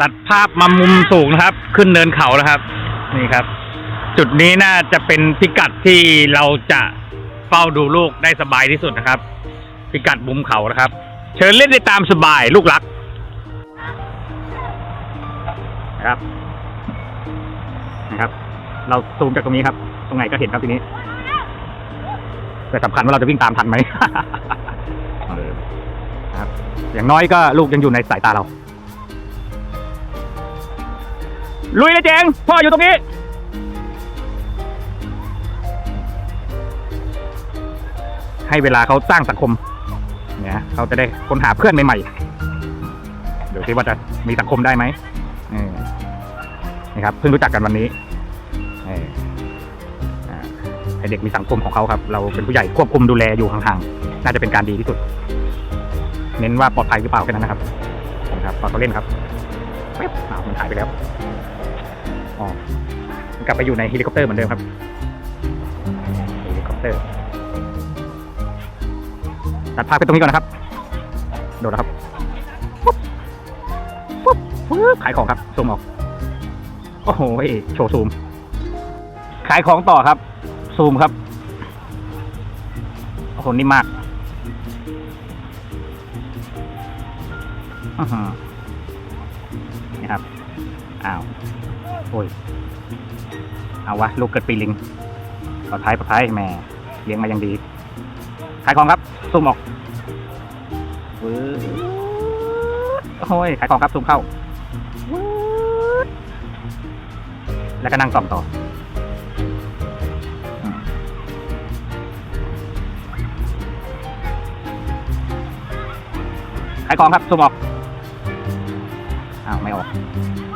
ตัดภาพมามุมสูงนะครับ ขึ้นเนินเขานะครับ นี่ครับ จุดนี้น่าจะเป็นพิกัดที่เราจะเฝ้าดูลูกได้สบายที่สุดนะครับ พิกัดมุมเขานะครับ เชิญเล่นได้ตามสบายลูกรักนะครับนะครับ เราซูมจากตรงนี้ครับ ตรงไหนก็เห็นครับทีนี้ แต่สำคัญว่าเราจะวิ่งตามทันไหมครับอย่างน้อยก็ลูกยังอยู่ในสายตาเรา ลุยเลยเจงพ่ออยู่ตรงนี้ ให้เวลาเขาสร้างสังคม เนี่ยเขาจะได้ค้นหาเพื่อนใหม่ๆเดี๋ยวซิว่าจะมีสังคมได้ไหมนี่ครับเพิ่งรู้จักกันวันนี้เอออ่าให้เด็กมีสังคมของเขาครับ เราเป็นผู้ใหญ่ควบคุมดูแลอยู่ห่างๆ น่าจะเป็นการดีที่สุด เน้นว่าปลอดภัยหรือเปล่าแค่นั้นนะครับนะครับตอนเขาเล่นครับแป๊บอ้าวมันหายไปแล้ว อ๋อกลับไปอยู่ในเฮลิคอปเตอร์เหมือนเดิมครับเฮลิคอปเตอร์ตัดภาพไปตรงนี้ก่อนนะครับ โดดแล้วครับปุ๊บปุ๊บปุ๊บขายของครับซูมออก โอ้โหโชว์ซูม ขายของต่อครับ ซูมครับโอ้โหนิ่มากอือหือนี่ครับ อ้าว โอ้ย เอาวะ ลูกเกิดปีลิงปลอดภัยปลอดภัยแหม่เลี้ยงมายังดี ขายของครับซูมออกวืดโอ้ย ขายของครับซูมเข้าวืดแล้วก็นั่งส่องต่อขายของครับซูมออก อ้าวไม่ออก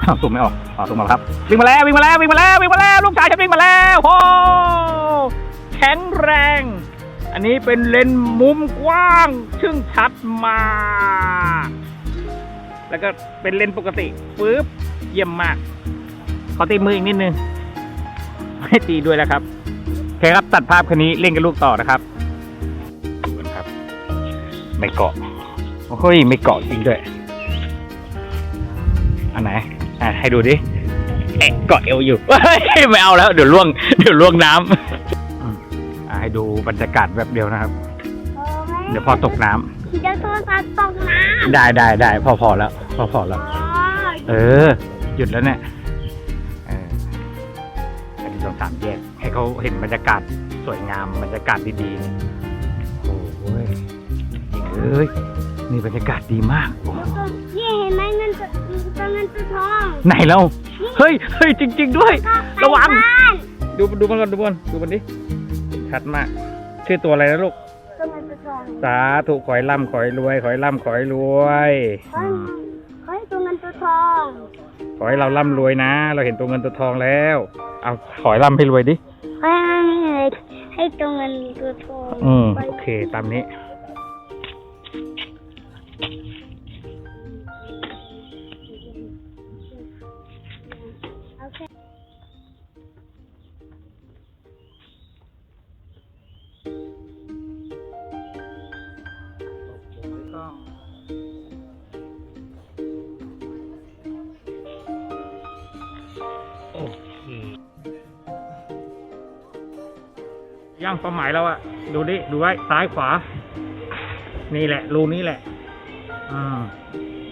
อ้าวซูมไม่ออกอ๋อซูมออกครับวิ่งมาแล้ววิ่งมาแล้ววิ่งมาแล้ววิ่งมาแล้วลูกชายฉันวิ่งมาแล้วโอ้แข็งแรง อันนี้เป็นเลนส์มุมกว้างชึ่งชัดมากแล้วก็เป็นเลนส์ปกติปึ๊บเยี่ยมมาก ขอตีมืออีกนิดนึงไม่ตีด้วยแล้วครับโอเคครับตัดภาพคันนี้เล่นกับลูกต่อนะครับดูกันครับ ไม่เกาะโอ้ยไม่เกาะจริงด้วย อันไหนอะให้ดูดิเอ๊ะเกาะเอวอยู่เฮ้ยไม่เอาแล้ว เดี๋ยวล่วง เดี๋ยวล่วงน้ำอืมอะให้ดูบรรยากาศแบบเดียวนะครับ เดี๋ยวพอตกน้ำเดี๋ยวโทรศัพท์ตกน้ำได้ได้ได้พอพอแล้ว พอพอแล้วอ๋อเออ หยุดแล้วเนี่ยเอออันนี้ต้องสามแยก ให้เขาเห็นบรรยากาศสวยงามบรรยากาศดีๆเนี่ยโอ้ยเอ้ยนี่บรรยากาศดีมากโอ้แล้วก็นี่เห็นไหมเงินตัว ตัวเงินตัวทองไหนเราเฮ้ยเฮ้ยจริง ๆ ด้วยก็ไประวังบ้านดูดูมันก่อนดูมันดูมันดิชัดมาก ชื่อตัวอะไรนะลูก ตัวเงินตัวทองสาธุขอให้ร่ำขอให้รวยขอให้ร่ำขอให้รวยอืมขอให้ตัวเงินตัวทองขอให้เราร่ำรวยนะ เราเห็นตัวเงินตัวทองแล้ว เอาขอให้ร่ำให้รวยดิขอให้ให้ตัวเงินตัวทองอืมไปโอเคตามนี้ ย่างเป้าหมายเราอะดูดิดูไว้ซ้ายขวา นี่แหละ รูนี้แหละอืม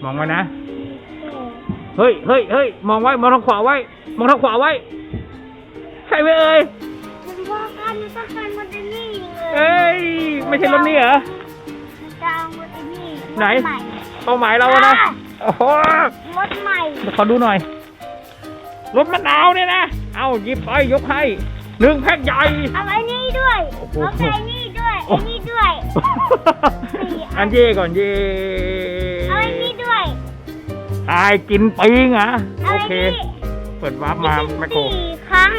มองไว้นะ เฮ้ยเฮ้ยเฮ้ยมองไว้ มองทางขวาไว้ มองทางขวาไว้ ใช่ไหมเอ่ยมันว่ากันมันต้องการมันจะนี่เลยเอ้ย ไม่ใช่รถนี่เหรอมันจะเอามันจะนี่ไหนรถใม่เป้าหมายเราอะนะโอ้โหรถใหม่ขอดูหน่อย รถมะนาวเนี่ยนะ เอาหยิบไปยกให้ หนึ่งแพ็คใหญ่ เอาไอ้นี่ด้วยโอ้โห เอาไอ้นี่ด้วยไอ้นี่ด้วย อันเย่ก่อนเย่เอาไอ้นี่ด้วยตายกินปิงเหรอะเอาโอไอ้เค นี่เปิดวาร์ปมาแมคโคร สี่ครั้ง